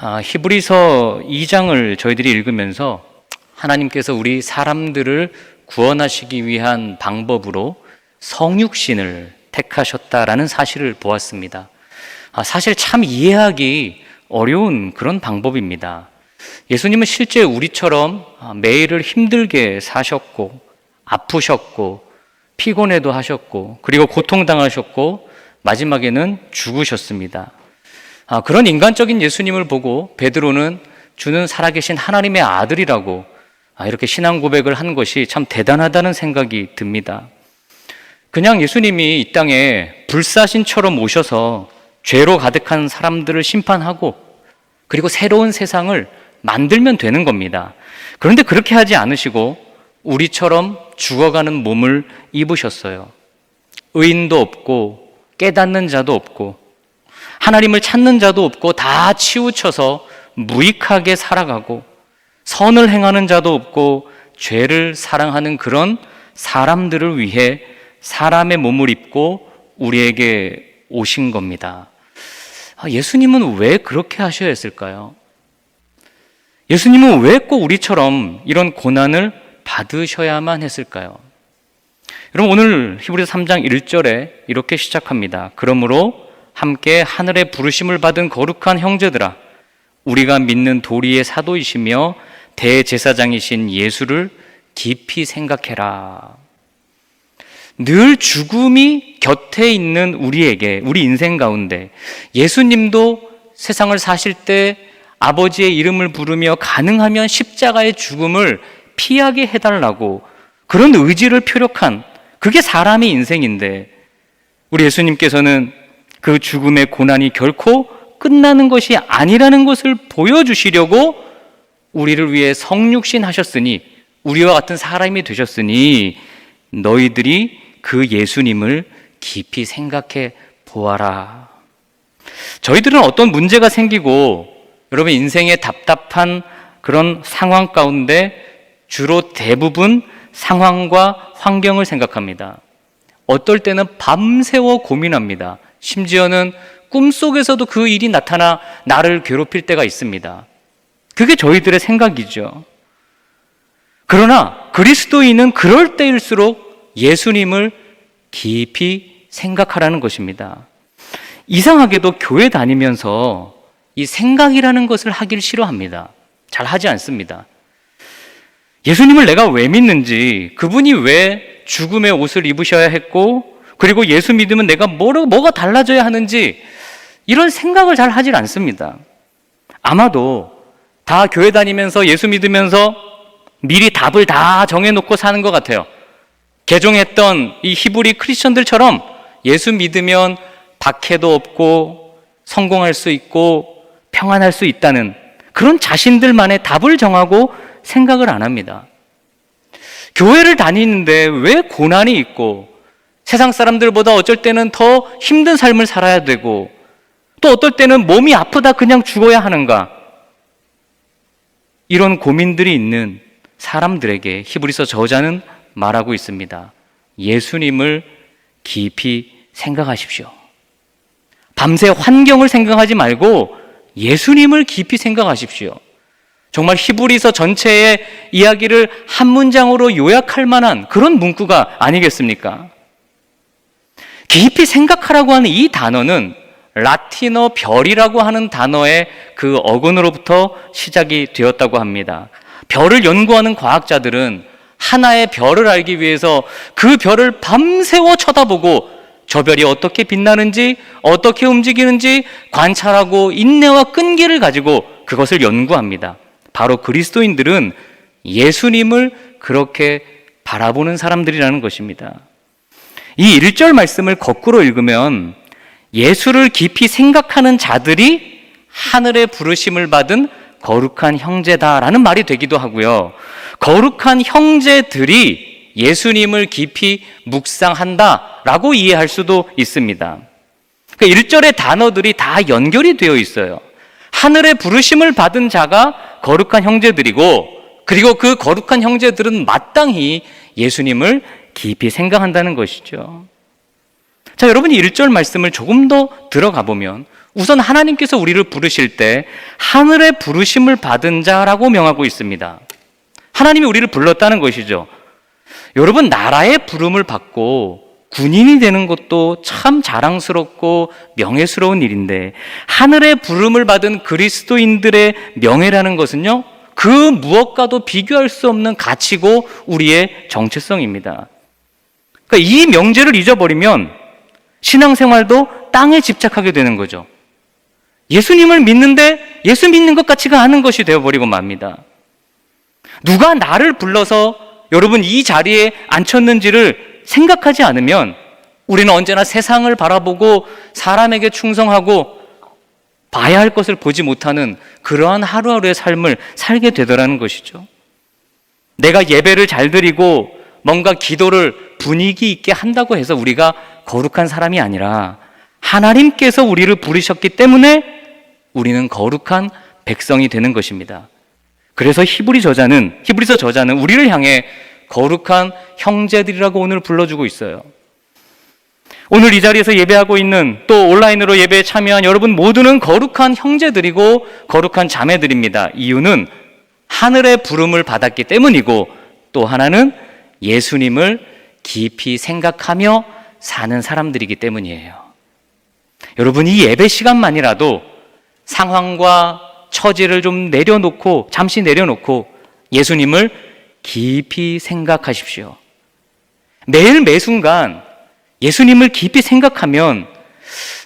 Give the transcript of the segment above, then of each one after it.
아, 히브리서 2장을 저희들이 읽으면서 하나님께서 우리 사람들을 구원하시기 위한 방법으로 성육신을 택하셨다라는 사실을 보았습니다. 아, 사실 참 이해하기 어려운 그런 방법입니다. 예수님은 실제 우리처럼 아, 매일을 힘들게 사셨고, 아프셨고, 피곤해도 하셨고, 그리고 고통당하셨고, 마지막에는 죽으셨습니다. 아, 그런 인간적인 예수님을 보고 베드로는 주는 살아계신 하나님의 아들이라고 아, 이렇게 신앙 고백을 한 것이 참 대단하다는 생각이 듭니다. 그냥 예수님이 이 땅에 불사신처럼 오셔서 죄로 가득한 사람들을 심판하고 그리고 새로운 세상을 만들면 되는 겁니다. 그런데 그렇게 하지 않으시고 우리처럼 죽어가는 몸을 입으셨어요. 의인도 없고 깨닫는 자도 없고 하나님을 찾는 자도 없고 다 치우쳐서 무익하게 살아가고 선을 행하는 자도 없고 죄를 사랑하는 그런 사람들을 위해 사람의 몸을 입고 우리에게 오신 겁니다. 아, 예수님은 왜 그렇게 하셔야 했을까요? 예수님은 왜 꼭 우리처럼 이런 고난을 받으셔야만 했을까요? 여러분 오늘 히브리서 3장 1절에 이렇게 시작합니다. 그러므로 함께 하늘의 부르심을 받은 거룩한 형제들아 우리가 믿는 도리의 사도이시며 대제사장이신 예수를 깊이 생각해라. 늘 죽음이 곁에 있는 우리에게 우리 인생 가운데 예수님도 세상을 사실 때 아버지의 이름을 부르며 가능하면 십자가의 죽음을 피하게 해달라고 그런 의지를 표력한 그게 사람의 인생인데 우리 예수님께서는 그 죽음의 고난이 결코 끝나는 것이 아니라는 것을 보여주시려고 우리를 위해 성육신 하셨으니 우리와 같은 사람이 되셨으니 너희들이 그 예수님을 깊이 생각해 보아라. 저희들은 어떤 문제가 생기고 여러분 인생의 답답한 그런 상황 가운데 주로 대부분 상황과 환경을 생각합니다. 어떨 때는 밤새워 고민합니다. 심지어는 꿈속에서도 그 일이 나타나 나를 괴롭힐 때가 있습니다. 그게 저희들의 생각이죠. 그러나 그리스도인은 그럴 때일수록 예수님을 깊이 생각하라는 것입니다. 이상하게도 교회 다니면서 이 생각이라는 것을 하길 싫어합니다. 잘 하지 않습니다. 예수님을 내가 왜 믿는지, 그분이 왜 죽음의 옷을 입으셔야 했고, 그리고 예수 믿으면 내가 뭐로, 뭐가 달라져야 하는지, 이런 생각을 잘 하질 않습니다. 아마도 다 교회 다니면서 예수 믿으면서 미리 답을 다 정해놓고 사는 것 같아요. 개종했던 이 히브리 크리스천들처럼 예수 믿으면 박해도 없고 성공할 수 있고 평안할 수 있다는 그런 자신들만의 답을 정하고 생각을 안 합니다. 교회를 다니는데 왜 고난이 있고 세상 사람들보다 어쩔 때는 더 힘든 삶을 살아야 되고 또 어떨 때는 몸이 아프다 그냥 죽어야 하는가? 이런 고민들이 있는 사람들에게 히브리서 저자는 말하고 있습니다. 예수님을 깊이 생각하십시오. 밤새 환경을 생각하지 말고 예수님을 깊이 생각하십시오. 정말 히브리서 전체의 이야기를 한 문장으로 요약할 만한 그런 문구가 아니겠습니까? 깊이 생각하라고 하는 이 단어는 라틴어 별이라고 하는 단어의 그 어근으로부터 시작이 되었다고 합니다. 별을 연구하는 과학자들은 하나의 별을 알기 위해서 그 별을 밤새워 쳐다보고 저 별이 어떻게 빛나는지, 어떻게 움직이는지 관찰하고 인내와 끈기를 가지고 그것을 연구합니다. 바로 그리스도인들은 예수님을 그렇게 바라보는 사람들이라는 것입니다. 이 1절 말씀을 거꾸로 읽으면 예수를 깊이 생각하는 자들이 하늘의 부르심을 받은 거룩한 형제다라는 말이 되기도 하고요. 거룩한 형제들이 예수님을 깊이 묵상한다라고 이해할 수도 있습니다. 그 1절의 단어들이 다 연결이 되어 있어요. 하늘의 부르심을 받은 자가 거룩한 형제들이고, 그리고 그 거룩한 형제들은 마땅히 예수님을 깊이 생각한다는 것이죠. 자, 여러분이 1절 말씀을 조금 더 들어가 보면 우선 하나님께서 우리를 부르실 때 하늘의 부르심을 받은 자라고 명하고 있습니다. 하나님이 우리를 불렀다는 것이죠. 여러분, 나라의 부름을 받고 군인이 되는 것도 참 자랑스럽고 명예스러운 일인데, 하늘의 부름을 받은 그리스도인들의 명예라는 것은요, 그 무엇과도 비교할 수 없는 가치고 우리의 정체성입니다. 그러니까 이 명제를 잊어버리면 신앙생활도 땅에 집착하게 되는 거죠. 예수님을 믿는데 예수 믿는 것 같지가 않은 것이 되어버리고 맙니다. 누가 나를 불러서 여러분 이 자리에 앉혔는지를 생각하지 않으면 우리는 언제나 세상을 바라보고 사람에게 충성하고 봐야 할 것을 보지 못하는 그러한 하루하루의 삶을 살게 되더라는 것이죠. 내가 예배를 잘 드리고 뭔가 기도를 분위기 있게 한다고 해서 우리가 거룩한 사람이 아니라 하나님께서 우리를 부르셨기 때문에 우리는 거룩한 백성이 되는 것입니다. 그래서 히브리 저자는 히브리서 저자는 우리를 향해 거룩한 형제들이라고 오늘 불러주고 있어요. 오늘 이 자리에서 예배하고 있는 또 온라인으로 예배에 참여한 여러분 모두는 거룩한 형제들이고 거룩한 자매들입니다. 이유는 하늘의 부름을 받았기 때문이고 또 하나는 예수님을 깊이 생각하며 사는 사람들이기 때문이에요. 여러분 이 예배 시간만이라도 상황과 처지를 좀 내려놓고 잠시 내려놓고 예수님을 깊이 생각하십시오. 매일 매순간 예수님을 깊이 생각하면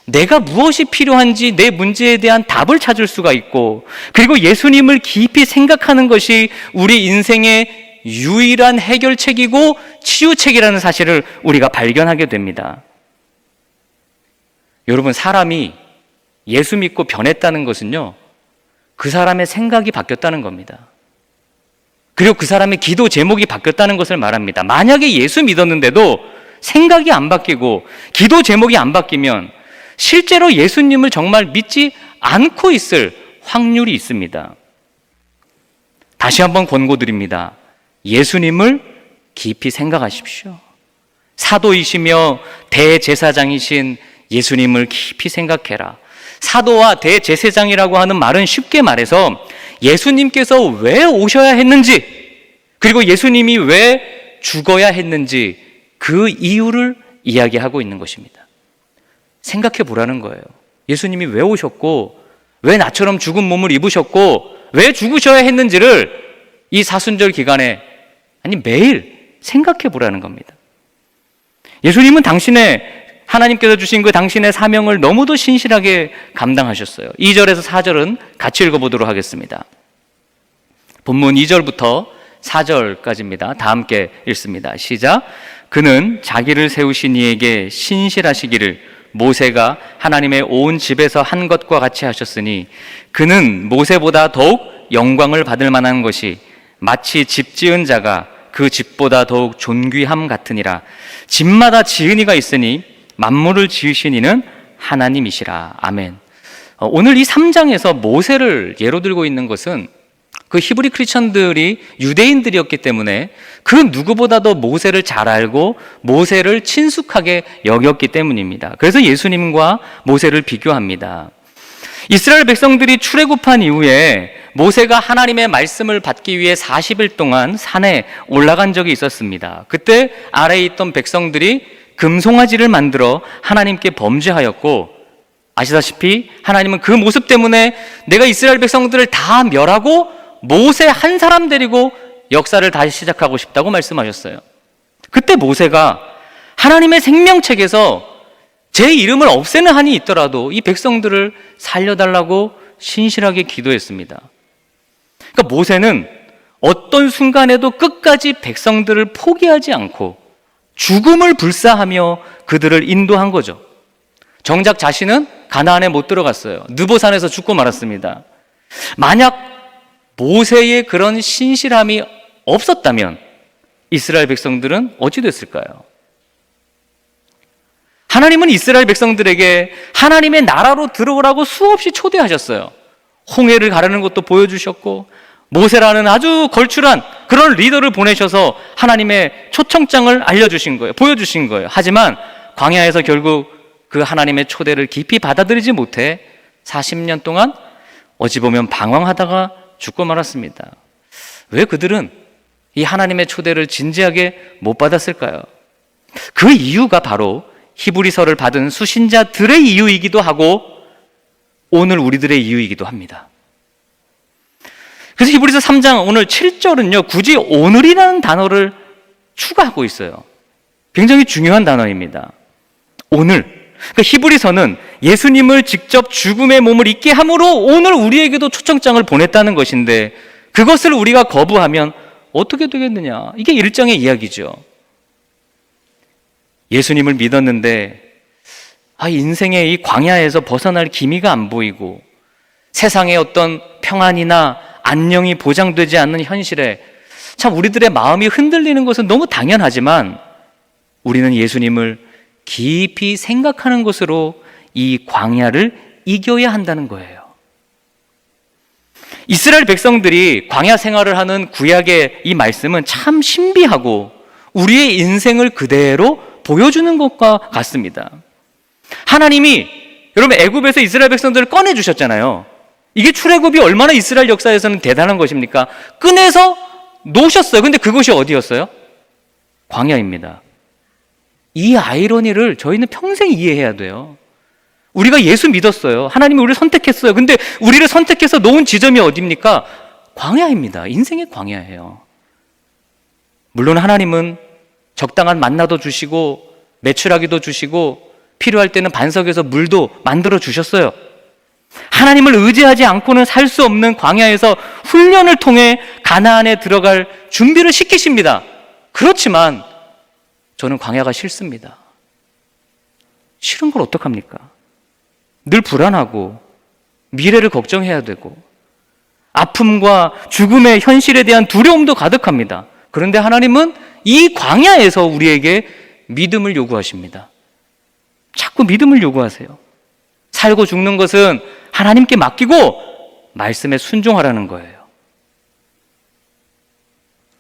내가 무엇이 필요한지 내 문제에 대한 답을 찾을 수가 있고 그리고 예수님을 깊이 생각하는 것이 우리 인생의 유일한 해결책이고 치유책이라는 사실을 우리가 발견하게 됩니다. 여러분, 사람이 예수 믿고 변했다는 것은요, 그 사람의 생각이 바뀌었다는 겁니다. 그리고 그 사람의 기도 제목이 바뀌었다는 것을 말합니다. 만약에 예수 믿었는데도 생각이 안 바뀌고 기도 제목이 안 바뀌면 실제로 예수님을 정말 믿지 않고 있을 확률이 있습니다. 다시 한번 권고드립니다. 예수님을 깊이 생각하십시오. 사도이시며 대제사장이신 예수님을 깊이 생각해라. 사도와 대제사장이라고 하는 말은 쉽게 말해서 예수님께서 왜 오셔야 했는지, 그리고 예수님이 왜 죽어야 했는지 그 이유를 이야기하고 있는 것입니다. 생각해 보라는 거예요. 예수님이 왜 오셨고, 왜 나처럼 죽은 몸을 입으셨고, 왜 죽으셔야 했는지를 이 사순절 기간에, 아니, 매일 생각해 보라는 겁니다. 예수님은 당신의 하나님께서 주신 그 당신의 사명을 너무도 신실하게 감당하셨어요. 2절에서 4절은 같이 읽어보도록 하겠습니다. 본문 2절부터 4절까지입니다. 다 함께 읽습니다. 시작. 그는 자기를 세우신 이에게 신실하시기를 모세가 하나님의 온 집에서 한 것과 같이 하셨으니 그는 모세보다 더욱 영광을 받을 만한 것이 마치 집 지은 자가 그 집보다 더욱 존귀함 같으니라. 집마다 지은 이가 있으니 만물을 지으신 이는 하나님이시라. 아멘. 어, 오늘 이 3장에서 모세를 예로 들고 있는 것은 그 히브리 크리스천들이 유대인들이었기 때문에 그 누구보다도 모세를 잘 알고 모세를 친숙하게 여겼기 때문입니다. 그래서 예수님과 모세를 비교합니다. 이스라엘 백성들이 출애굽한 이후에 모세가 하나님의 말씀을 받기 위해 40일 동안 산에 올라간 적이 있었습니다. 그때 아래에 있던 백성들이 금송아지를 만들어 하나님께 범죄하였고 아시다시피 하나님은 그 모습 때문에 내가 이스라엘 백성들을 다 멸하고 모세 한 사람 데리고 역사를 다시 시작하고 싶다고 말씀하셨어요. 그때 모세가 하나님의 생명책에서 제 이름을 없애는 한이 있더라도 이 백성들을 살려달라고 신실하게 기도했습니다. 그러니까 모세는 어떤 순간에도 끝까지 백성들을 포기하지 않고 죽음을 불사하며 그들을 인도한 거죠. 정작 자신은 가나안에 못 들어갔어요. 느보산에서 죽고 말았습니다. 만약 모세의 그런 신실함이 없었다면 이스라엘 백성들은 어찌 됐을까요? 하나님은 이스라엘 백성들에게 하나님의 나라로 들어오라고 수없이 초대하셨어요. 홍해를 가르는 것도 보여주셨고, 모세라는 아주 걸출한 그런 리더를 보내셔서 하나님의 초청장을 알려주신 거예요. 보여주신 거예요. 하지만 광야에서 결국 그 하나님의 초대를 깊이 받아들이지 못해 40년 동안 어찌 보면 방황하다가 죽고 말았습니다. 왜 그들은 이 하나님의 초대를 진지하게 못 받았을까요? 그 이유가 바로 히브리서를 받은 수신자들의 이유이기도 하고 오늘 우리들의 이유이기도 합니다. 그래서 히브리서 3장 오늘 7절은요, 굳이 오늘이라는 단어를 추가하고 있어요. 굉장히 중요한 단어입니다. 오늘. 그러니까 히브리서는 예수님을 직접 죽음의 몸을 잊게 함으로 오늘 우리에게도 초청장을 보냈다는 것인데 그것을 우리가 거부하면 어떻게 되겠느냐? 이게 일장의 이야기죠. 예수님을 믿었는데 아, 인생의 이 광야에서 벗어날 기미가 안 보이고 세상의 어떤 평안이나 안녕이 보장되지 않는 현실에 참 우리들의 마음이 흔들리는 것은 너무 당연하지만 우리는 예수님을 깊이 생각하는 것으로 이 광야를 이겨야 한다는 거예요. 이스라엘 백성들이 광야 생활을 하는 구약의 이 말씀은 참 신비하고 우리의 인생을 그대로 보여주는 것과 같습니다. 하나님이 여러분 애굽에서 이스라엘 백성들을 꺼내 주셨잖아요. 이게 출애굽이 얼마나 이스라엘 역사에서는 대단한 것입니까? 꺼내서 놓으셨어요. 근데 그것이 어디였어요? 광야입니다. 이 아이러니를 저희는 평생 이해해야 돼요. 우리가 예수 믿었어요. 하나님이 우리를 선택했어요. 근데 우리를 선택해서 놓은 지점이 어디입니까? 광야입니다. 인생의 광야예요. 물론 하나님은 적당한 만나도 주시고 매출하기도 주시고 필요할 때는 반석에서 물도 만들어 주셨어요. 하나님을 의지하지 않고는 살 수 없는 광야에서 훈련을 통해 가나안에 들어갈 준비를 시키십니다. 그렇지만 저는 광야가 싫습니다. 싫은 걸 어떡합니까? 늘 불안하고 미래를 걱정해야 되고 아픔과 죽음의 현실에 대한 두려움도 가득합니다. 그런데 하나님은 이 광야에서 우리에게 믿음을 요구하십니다. 자꾸 믿음을 요구하세요. 살고 죽는 것은 하나님께 맡기고 말씀에 순종하라는 거예요.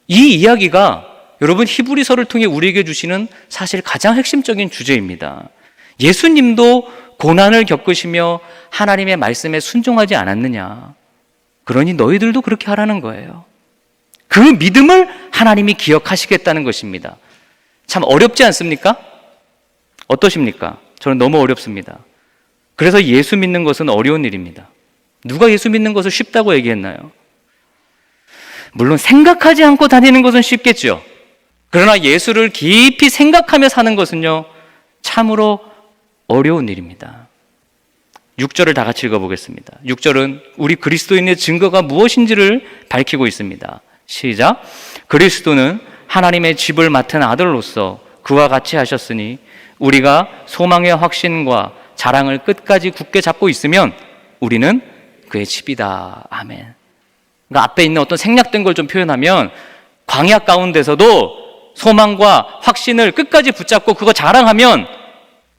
이 이야기가 여러분 히브리서를 통해 우리에게 주시는 사실 가장 핵심적인 주제입니다. 예수님도 고난을 겪으시며 하나님의 말씀에 순종하지 않았느냐. 그러니 너희들도 그렇게 하라는 거예요. 그 믿음을 하나님이 기억하시겠다는 것입니다. 참 어렵지 않습니까? 어떠십니까? 저는 너무 어렵습니다. 그래서 예수 믿는 것은 어려운 일입니다. 누가 예수 믿는 것을 쉽다고 얘기했나요? 물론 생각하지 않고 다니는 것은 쉽겠죠. 그러나 예수를 깊이 생각하며 사는 것은요, 참으로 어려운 일입니다. 6절을 다 같이 읽어보겠습니다. 6절은 우리 그리스도인의 증거가 무엇인지를 밝히고 있습니다. 시작. 그리스도는 하나님의 집을 맡은 아들로서 그와 같이 하셨으니 우리가 소망의 확신과 자랑을 끝까지 굳게 잡고 있으면 우리는 그의 집이다. 아멘. 그러니까 앞에 있는 어떤 생략된 걸 좀 표현하면 광야 가운데서도 소망과 확신을 끝까지 붙잡고 그거 자랑하면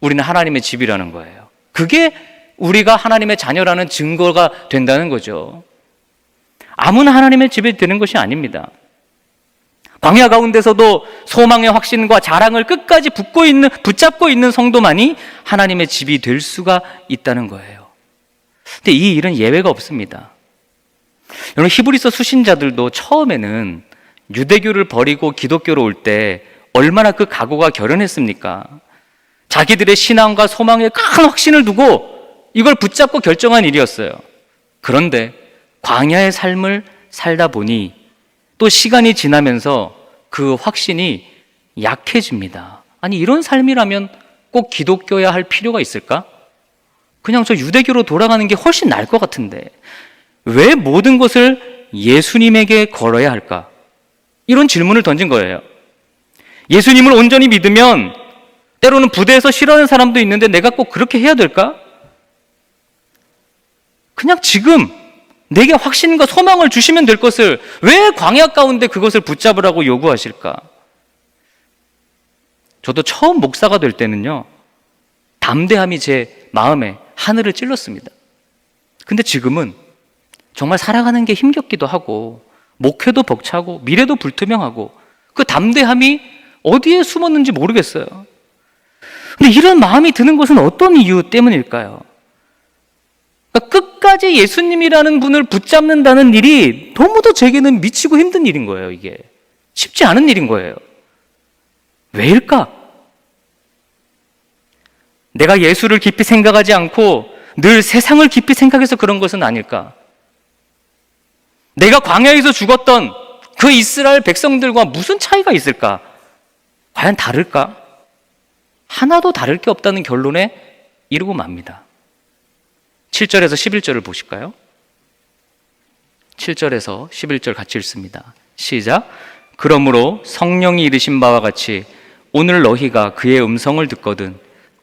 우리는 하나님의 집이라는 거예요. 그게 우리가 하나님의 자녀라는 증거가 된다는 거죠. 아무나 하나님의 집이 되는 것이 아닙니다. 광야 가운데서도 소망의 확신과 자랑을 끝까지 붙고 있는, 붙잡고 있는 성도만이 하나님의 집이 될 수가 있다는 거예요. 근데 이 일은 예외가 없습니다. 여러분, 히브리서 수신자들도 처음에는 유대교를 버리고 기독교로 올 때 얼마나 그 각오가 결연했습니까? 자기들의 신앙과 소망에 큰 확신을 두고 이걸 붙잡고 결정한 일이었어요. 그런데 광야의 삶을 살다 보니 또 시간이 지나면서 그 확신이 약해집니다. 아니, 이런 삶이라면 꼭 기독교야 할 필요가 있을까? 그냥 저 유대교로 돌아가는 게 훨씬 나을 것 같은데, 왜 모든 것을 예수님에게 걸어야 할까? 이런 질문을 던진 거예요. 예수님을 온전히 믿으면 때로는 부대에서 싫어하는 사람도 있는데 내가 꼭 그렇게 해야 될까? 그냥 지금 내게 확신과 소망을 주시면 될 것을 왜 광야 가운데 그것을 붙잡으라고 요구하실까? 저도 처음 목사가 될 때는요, 담대함이 제 마음에 하늘을 찔렀습니다. 근데 지금은 정말 살아가는 게 힘겹기도 하고, 목회도 벅차고, 미래도 불투명하고, 그 담대함이 어디에 숨었는지 모르겠어요. 근데 이런 마음이 드는 것은 어떤 이유 때문일까요? 그러니까 끝까지 예수님이라는 분을 붙잡는다는 일이 너무도 제게는 미치고 힘든 일인 거예요, 이게. 쉽지 않은 일인 거예요. 왜일까? 내가 예수를 깊이 생각하지 않고 늘 세상을 깊이 생각해서 그런 것은 아닐까? 내가 광야에서 죽었던 그 이스라엘 백성들과 무슨 차이가 있을까? 과연 다를까? 하나도 다를 게 없다는 결론에 이르고 맙니다. 7절에서 11절을 보실까요? 7절에서 11절 같이 읽습니다. 시작. 그러므로 성령이 이르신 바와 같이 오늘 너희가 그의 음성을 듣거든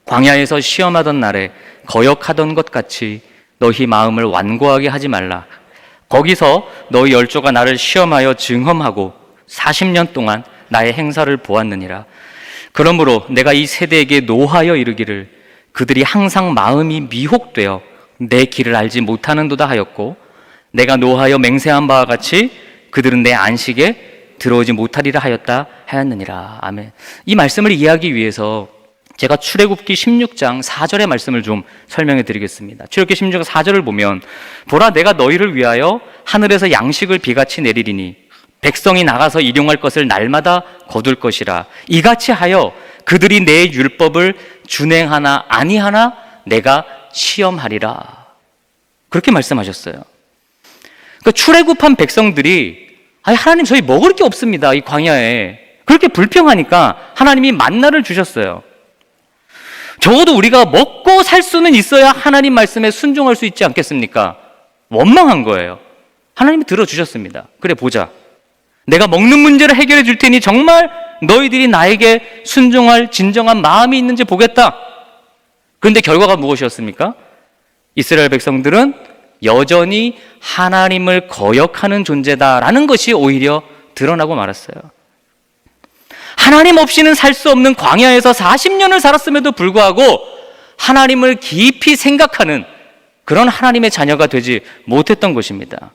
광야에서 시험하던 날에 거역하던 것 같이 너희 마음을 완고하게 하지 말라. 거기서 너희 열조가 나를 시험하여 증험하고 40년 동안 나의 행사를 보았느니라. 그러므로 내가 이 세대에게 노하여 이르기를 그들이 항상 마음이 미혹되어 내 길을 알지 못하는도다 하였고 내가 노하여 맹세한 바와 같이 그들은 내 안식에 들어오지 못하리라 하였다 하였느니라. 아멘. 이 말씀을 이해하기 위해서 제가 출애굽기 16장 4절의 말씀을 좀 설명해 드리겠습니다. 출애굽기 16장 4절을 보면 보라 내가 너희를 위하여 하늘에서 양식을 비같이 내리리니 백성이 나가서 일용할 것을 날마다 거둘 것이라 이같이 하여 그들이 내 율법을 준행하나 아니하나 내가 시험하리라. 그렇게 말씀하셨어요. 그러니까 출애굽한 백성들이 아니 하나님 저희 먹을 게 없습니다. 이 광야에. 그렇게 불평하니까 하나님이 만나를 주셨어요. 적어도 우리가 먹고 살 수는 있어야 하나님 말씀에 순종할 수 있지 않겠습니까? 원망한 거예요. 하나님이 들어주셨습니다. 그래, 보자. 내가 먹는 문제를 해결해 줄 테니 정말 너희들이 나에게 순종할 진정한 마음이 있는지 보겠다. 그런데 결과가 무엇이었습니까? 이스라엘 백성들은 여전히 하나님을 거역하는 존재다라는 것이 오히려 드러나고 말았어요. 하나님 없이는 살 수 없는 광야에서 40년을 살았음에도 불구하고 하나님을 깊이 생각하는 그런 하나님의 자녀가 되지 못했던 것입니다.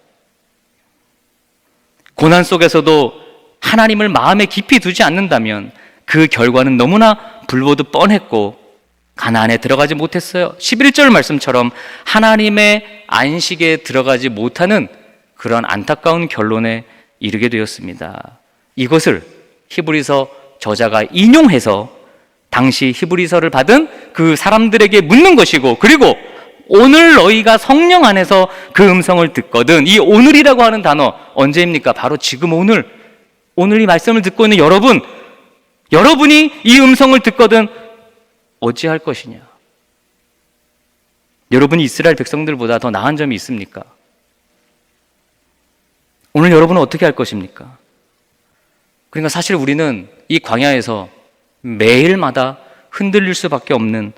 고난 속에서도 하나님을 마음에 깊이 두지 않는다면 그 결과는 너무나 불보듯 뻔했고 가나안에 들어가지 못했어요. 11절 말씀처럼 하나님의 안식에 들어가지 못하는 그런 안타까운 결론에 이르게 되었습니다. 이것을 히브리서 저자가 인용해서 당시 히브리서를 받은 그 사람들에게 묻는 것이고 그리고 오늘 너희가 성령 안에서 그 음성을 듣거든 이 오늘이라고 하는 단어 언제입니까? 바로 지금 오늘 오늘 이 말씀을 듣고 있는 여러분 여러분이 이 음성을 듣거든 어찌할 것이냐? 여러분이 이스라엘 백성들보다 더 나은 점이 있습니까? 오늘 여러분은 어떻게 할 것입니까? 그러니까 사실 우리는 이 광야에서 매일마다 흔들릴 수밖에 없는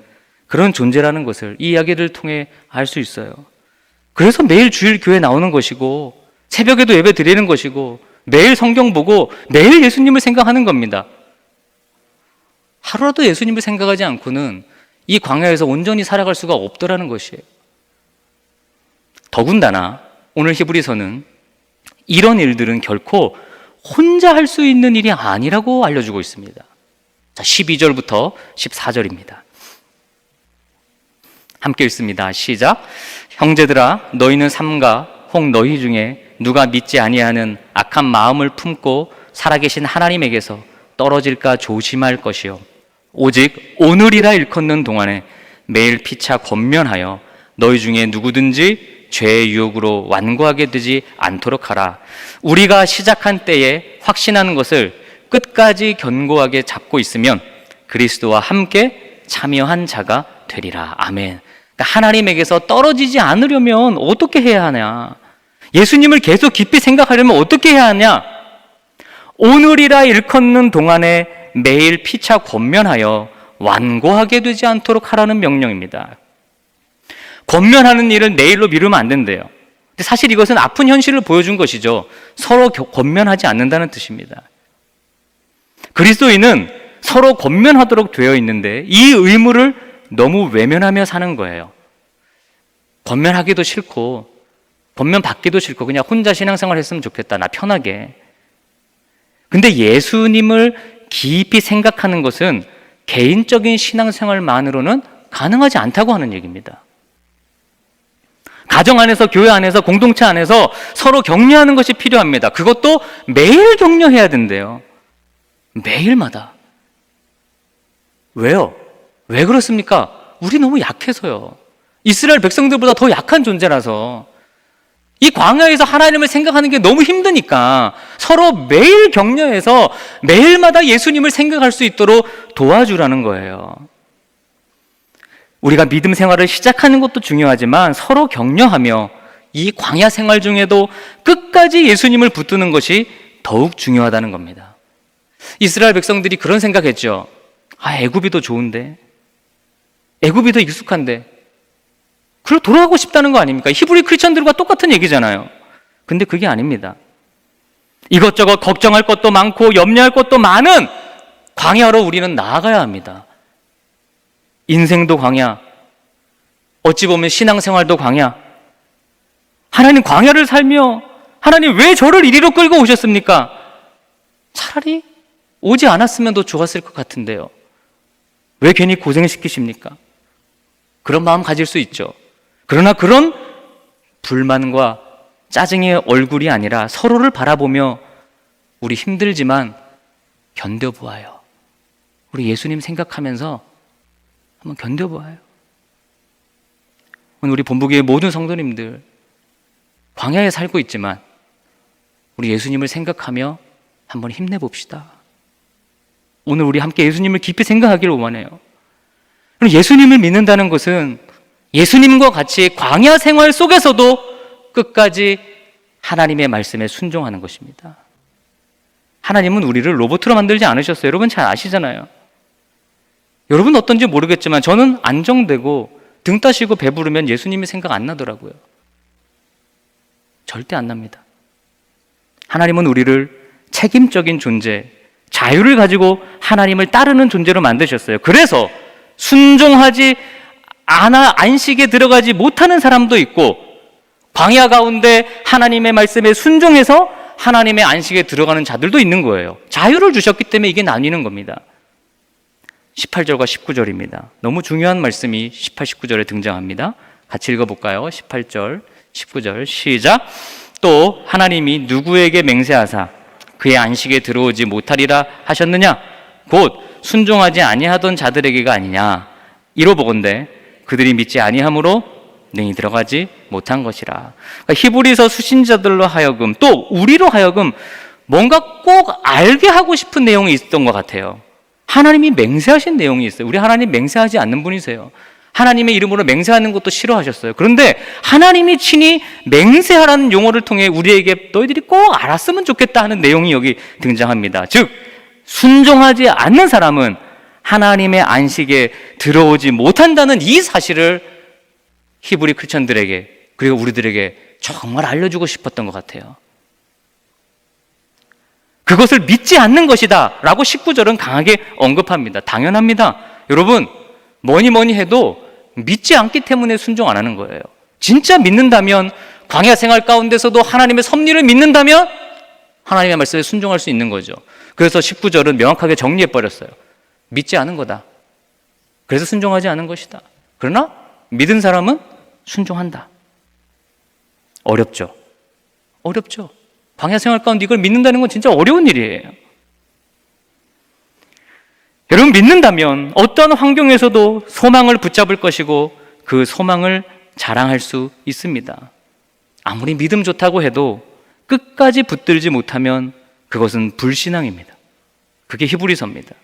그런 존재라는 것을 이 이야기를 통해 알 수 있어요. 그래서 매일 주일 교회 나오는 것이고 새벽에도 예배 드리는 것이고 매일 성경 보고 매일 예수님을 생각하는 겁니다. 하루라도 예수님을 생각하지 않고는 이 광야에서 온전히 살아갈 수가 없더라는 것이에요. 더군다나 오늘 히브리서는 이런 일들은 결코 혼자 할 수 있는 일이 아니라고 알려주고 있습니다. 자, 12절부터 14절입니다. 함께 읽습니다. 시작. 형제들아, 너희는 삼가 혹 너희 중에 누가 믿지 아니하는 악한 마음을 품고 살아계신 하나님에게서 떨어질까 조심할 것이요. 오직 오늘이라 일컫는 동안에 매일 피차 권면하여 너희 중에 누구든지 죄의 유혹으로 완고하게 되지 않도록 하라. 우리가 시작한 때에 확신하는 것을 끝까지 견고하게 잡고 있으면 그리스도와 함께 참여한 자가 되리라. 아멘. 그러니까 하나님에게서 떨어지지 않으려면 어떻게 해야 하냐? 예수님을 계속 깊이 생각하려면 어떻게 해야 하냐? 오늘이라 일컫는 동안에 매일 피차 권면하여 완고하게 되지 않도록 하라는 명령입니다. 권면하는 일을 내일로 미루면 안 된대요. 근데 사실 이것은 아픈 현실을 보여준 것이죠. 서로 권면하지 않는다는 뜻입니다. 그리스도인은 서로 권면하도록 되어 있는데 이 의무를 너무 외면하며 사는 거예요. 권면하기도 싫고 권면 받기도 싫고 그냥 혼자 신앙생활 했으면 좋겠다. 나 편하게. 근데 예수님을 깊이 생각하는 것은 개인적인 신앙생활만으로는 가능하지 않다고 하는 얘기입니다. 가정 안에서, 교회 안에서, 공동체 안에서 서로 격려하는 것이 필요합니다. 그것도 매일 격려해야 된대요. 매일마다. 왜요? 왜 그렇습니까? 우리 너무 약해서요. 이스라엘 백성들보다 더 약한 존재라서. 이 광야에서 하나님을 생각하는 게 너무 힘드니까 서로 매일 격려해서 매일마다 예수님을 생각할 수 있도록 도와주라는 거예요. 우리가 믿음 생활을 시작하는 것도 중요하지만 서로 격려하며 이 광야 생활 중에도 끝까지 예수님을 붙드는 것이 더욱 중요하다는 겁니다. 이스라엘 백성들이 그런 생각했죠. 아, 애굽이 더 좋은데. 애굽이 더 익숙한데. 그리고 돌아가고 싶다는 거 아닙니까? 히브리 크리스천들과 똑같은 얘기잖아요. 근데 그게 아닙니다. 이것저것 걱정할 것도 많고 염려할 것도 많은 광야로 우리는 나아가야 합니다. 인생도 광야, 어찌 보면 신앙생활도 광야. 하나님 광야를 살며 하나님 왜 저를 이리로 끌고 오셨습니까? 차라리 오지 않았으면 더 좋았을 것 같은데요. 왜 괜히 고생시키십니까? 그런 마음 가질 수 있죠. 그러나 그런 불만과 짜증의 얼굴이 아니라 서로를 바라보며 우리 힘들지만 견뎌보아요. 우리 예수님 생각하면서 한번 견뎌보아요. 오늘 우리 본부교회 모든 성도님들 광야에 살고 있지만 우리 예수님을 생각하며 한번 힘내봅시다. 오늘 우리 함께 예수님을 깊이 생각하기를 원해요. 예수님을 믿는다는 것은 예수님과 같이 광야 생활 속에서도 끝까지 하나님의 말씀에 순종하는 것입니다. 하나님은 우리를 로봇으로 만들지 않으셨어요. 여러분 잘 아시잖아요. 여러분 어떤지 모르겠지만 저는 안정되고 등 따시고 배부르면 예수님이 생각 안 나더라고요. 절대 안 납니다. 하나님은 우리를 책임적인 존재, 자유를 가지고 하나님을 따르는 존재로 만드셨어요. 그래서 순종하지 않아 안식에 들어가지 못하는 사람도 있고 광야 가운데 하나님의 말씀에 순종해서 하나님의 안식에 들어가는 자들도 있는 거예요. 자유를 주셨기 때문에 이게 나뉘는 겁니다. 18절과 19절입니다. 너무 중요한 말씀이 18, 19절에 등장합니다. 같이 읽어볼까요? 18절, 19절 시작. 또 하나님이 누구에게 맹세하사 그의 안식에 들어오지 못하리라 하셨느냐? 곧 순종하지 아니하던 자들에게가 아니냐? 이로 보건대 그들이 믿지 아니함으로 능히 들어가지 못한 것이라. 그러니까 히브리서 수신자들로 하여금 또 우리로 하여금 뭔가 꼭 알게 하고 싶은 내용이 있었던 것 같아요. 하나님이 맹세하신 내용이 있어요. 우리 하나님 맹세하지 않는 분이세요. 하나님의 이름으로 맹세하는 것도 싫어하셨어요. 그런데 하나님이 친히 맹세하라는 용어를 통해 우리에게 너희들이 꼭 알았으면 좋겠다 하는 내용이 여기 등장합니다. 즉, 순종하지 않는 사람은 하나님의 안식에 들어오지 못한다는 이 사실을 히브리 크리스천들에게 그리고 우리들에게 정말 알려주고 싶었던 것 같아요. 그것을 믿지 않는 것이다 라고 19절은 강하게 언급합니다. 당연합니다. 여러분, 뭐니 뭐니 해도 믿지 않기 때문에 순종 안 하는 거예요. 진짜 믿는다면 광야 생활 가운데서도 하나님의 섭리를 믿는다면 하나님의 말씀에 순종할 수 있는 거죠. 그래서 19절은 명확하게 정리해 버렸어요. 믿지 않은 거다. 그래서 순종하지 않은 것이다. 그러나 믿은 사람은 순종한다. 어렵죠. 어렵죠. 광야 생활 가운데 이걸 믿는다는 건 진짜 어려운 일이에요. 여러분 믿는다면 어떤 환경에서도 소망을 붙잡을 것이고 그 소망을 자랑할 수 있습니다. 아무리 믿음 좋다고 해도 끝까지 붙들지 못하면 그것은 불신앙입니다. 그게 히브리서입니다.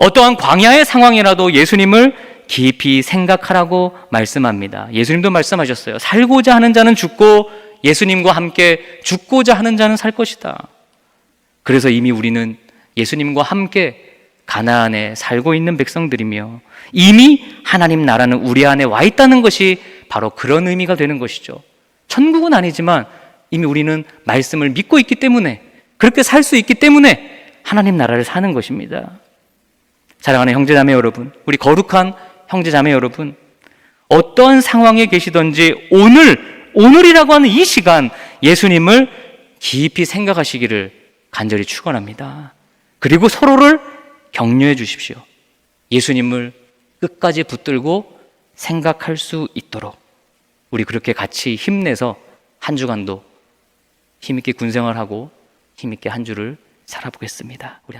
어떠한 광야의 상황이라도 예수님을 깊이 생각하라고 말씀합니다. 예수님도 말씀하셨어요. 살고자 하는 자는 죽고 예수님과 함께 죽고자 하는 자는 살 것이다. 그래서 이미 우리는 예수님과 함께 가나안에 살고 있는 백성들이며 이미 하나님 나라는 우리 안에 와 있다는 것이 바로 그런 의미가 되는 것이죠. 천국은 아니지만 이미 우리는 말씀을 믿고 있기 때문에 그렇게 살 수 있기 때문에 하나님 나라를 사는 것입니다. 사랑하는 형제자매 여러분, 우리 거룩한 형제자매 여러분, 어떠한 상황에 계시던지 오늘 오늘이라고 하는 이 시간 예수님을 깊이 생각하시기를 간절히 축원합니다. 그리고 서로를 격려해 주십시오. 예수님을 끝까지 붙들고 생각할 수 있도록 우리 그렇게 같이 힘내서 한 주간도 힘있게 군생활하고 힘있게 한 주를 살아보겠습니다. 우리